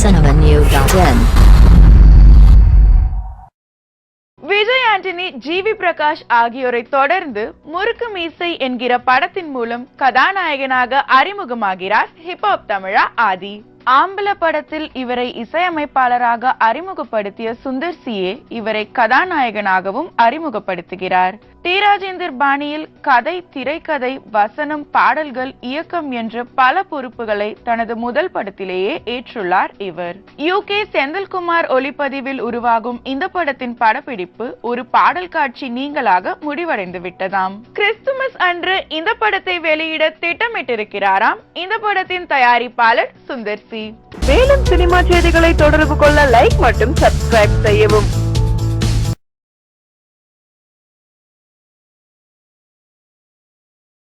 cinemanew.in Vijay Antony GV Prakash ஆகியோரை தொடர்ந்து முறுக்கு மீசை என்கிற படத்தின் மூலம் கதாநாயகனாக அறிமுகமாகிறார் ஹிப்ஹாப் தமிழா ஆதி. ஆம்பல படத்தில் இவரை இசையமைப்பாளராக அறிமுகப்படுத்திய சுந்தர் சியே இவரை கதாநாயகனாகவும் அறிமுகப்படுத்துகிறார். டி. ராஜேந்தர் பாணியில் கதை திரைக்கதை வசனம் பாடல்கள் இயக்கம் என்ற பல பொறுப்புகளை தனது முதல் படத்திலேயே ஏற்றுள்ளார் இவர். யூகே செந்தில்குமார் ஒளிப்பதிவில் உருவாகும் இந்த படத்தின் படப்பிடிப்பு ஒரு பாடல் காட்சி நீங்களாக முடிவடைந்து விட்டதாம். கிறிஸ்துமஸ் அன்று இந்த படத்தை வெளியிட திட்டமிட்டிருக்கிறாராம். இந்த படத்தின் தயாரிப்பாளர் சுந்தர் சி. மேலும் சினிமா செய்திகளை தொடர்பு கொள்ள லைக் மற்றும் சப்ஸ்கிரைப் செய்யவும்.